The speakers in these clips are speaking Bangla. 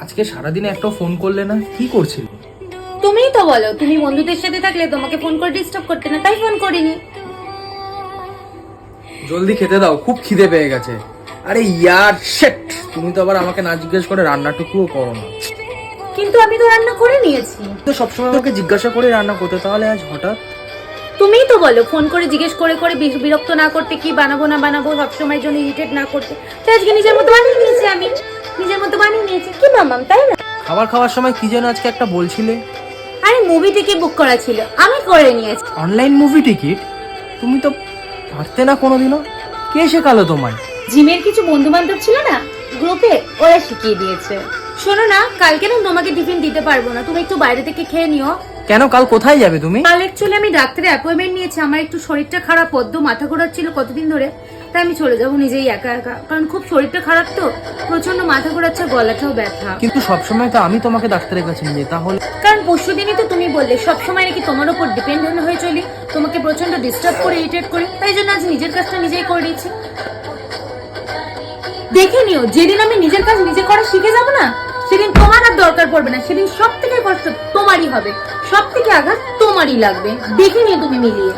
আজকে সারাদিনে একটা ফোন করলে না কি করছিল? তুমিই তো বলো তুমি বন্ধুদের সাথে থাকলে তোমাকে ফোন করে ডিস্টার্ব করতে না তাই ফোন করিনি। জলদি খেতে দাও খুব খিদে পেয়ে গেছে। আরে ইয়ার শেট! তুমি তো আবার আমাকে না জিজ্ঞেস করে রান্নাটুকুও করো না। কিন্তু আমি তো রান্না করে নিয়েছি। তো সবসময় আমাকে জিজ্ঞাসা করে রান্না করতে তাহলে আজ হঠাৎ? তুমিই তো বলো ফোন করে জিজ্ঞেস করে করে বিরক্ত না করতে কি বানাবো না বানাবো সবসময় জন্য ইরিটেট না করতে। তাই আজকে নিজের মতো বানিয়ে নিয়েছি আমি। নিয়েছি তাই না? খাবার খাওয়ার সময় কি যেন আজকে একটা বলছিলে? আরে মুভি টিকিট বুক করা ছিল। আমি করে নিয়েছি। অনলাইন মুভি টিকিট তুমি তো পারতে না কোনোদিনও? কে শেখালো তোমায়? জিমের কিছু বন্ধু বান্ধব ছিল না? গ্রুপে ওরা শিখিয়ে দিয়েছে। শোনো না কালকে না তোমাকে টিফিন দিতে পারব না। তুমি একটু বাইরে থেকে খেয়ে নিও। কেন? কাল কোথায় যাবে তুমি? কাল অ্যাকচুয়ালি আমি ডাক্তারের অ্যাপয়েন্টমেন্ট নিয়েছি। আমার একটু শরীরটা খারাপ পদ্ম মাথা ঘোরাচ্ছিল কতদিন ধরে। তাই আমি চলে যাব নিজেই একা একা। কারণ খুব শরীরটা খারাপ তো প্রচণ্ড মাথা ঘোরাচ্ছে গলাটাও ব্যথা। কিন্তু সবসময় তো আমি তোমাকে ডাক্তারের কাছে নিয়ে যাই, তাহলে কারণ পরশু দিনই তো তুমি বললে সবসময় নাকি তোমার উপর ডিপেন্ডেন্ট হয়ে চলি। তোমাকে প্রচণ্ড ডিস্টার্ব করে ইরিটেট করি। তাই জন্য আজ নিজের কাজটা নিজেই করে দিয়েছি। দেখে নিও যেদিন আমি নিজের কাজ নিজে করা শিখে যাব না সেদিন তোমার আর দরকার পড়বে না। সেদিন সব থেকে কষ্ট তোমারই হবে। সব থেকে আঘাত তোমারই লাগবে। দেখে নিও তুমি মিলিয়ে।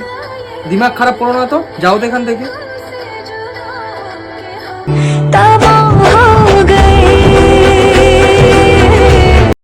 দিমাগ খারাপ করো না তো যাও তো এখান থেকে।